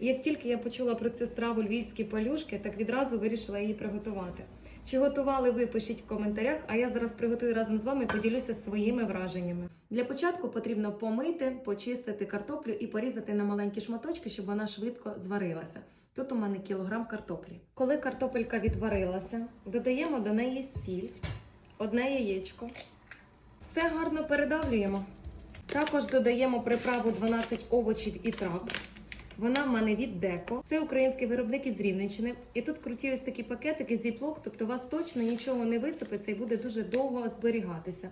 І як тільки я почула про цю страву львівські палюшки, так відразу вирішила її приготувати. Чи готували ви, пишіть в коментарях, а я зараз приготую разом з вами і поділюся своїми враженнями. Для початку потрібно помити, почистити картоплю і порізати на маленькі шматочки, щоб вона швидко зварилася. Тут у мене кілограм картоплі. Коли картопелька відварилася, додаємо до неї сіль, одне яєчко. Все гарно передавлюємо. Також додаємо приправу 12 овочів і трав. Вона в мене від Деко. Це український виробник із Рівненщини. І тут круті ось такі пакетики зіплок, тобто у вас точно нічого не висипеться і буде дуже довго зберігатися.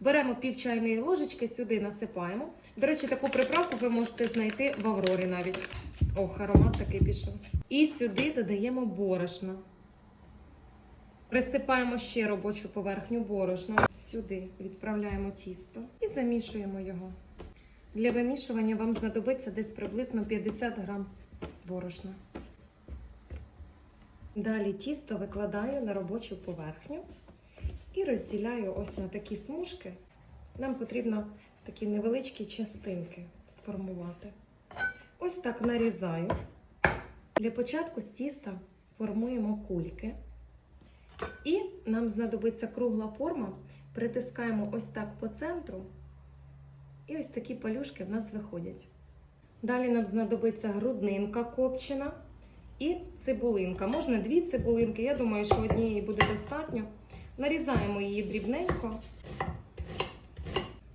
Беремо пів чайної ложечки, сюди насипаємо. До речі, таку приправку ви можете знайти в Аврорі навіть. Ох, аромат такий пішов. І сюди додаємо борошно. Присипаємо ще робочу поверхню борошна. Сюди відправляємо тісто і замішуємо його. Для вимішування вам знадобиться десь приблизно 50 грам борошна. Далі тісто викладаю на робочу поверхню і розділяю ось на такі смужки. Нам потрібно такі невеличкі частинки сформувати. Ось так нарізаю. Для початку з тіста формуємо кульки. І нам знадобиться кругла форма. Притискаємо ось так по центру. І ось такі палюшки в нас виходять. Далі нам знадобиться груднинка копчена і цибулинка. Можна дві цибулинки, я думаю, що однієї буде достатньо. Нарізаємо її дрібненько.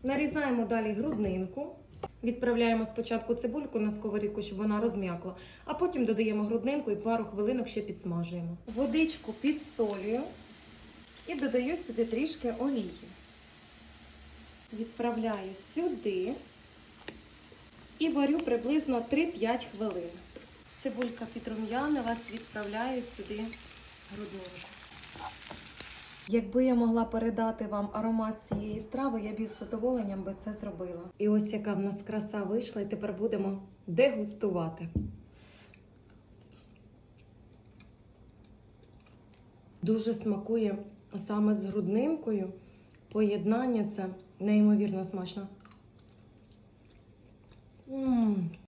Нарізаємо далі груднинку. Відправляємо спочатку цибульку на сковорідку, щоб вона розм'якла, а потім додаємо груднинку і пару хвилинок ще підсмажуємо. Водичку підсолюю і додаю сюди трішки олії. Відправляю сюди і варю приблизно 3-5 хвилин. Цибулька підрум'янилась, відправляю сюди груднинку. Якби я могла передати вам аромат цієї страви, я б із задоволенням би це зробила. І ось яка в нас краса вийшла, і тепер будемо дегустувати. Дуже смакує саме з груднинкою. Поєднання це неймовірно смачно. М,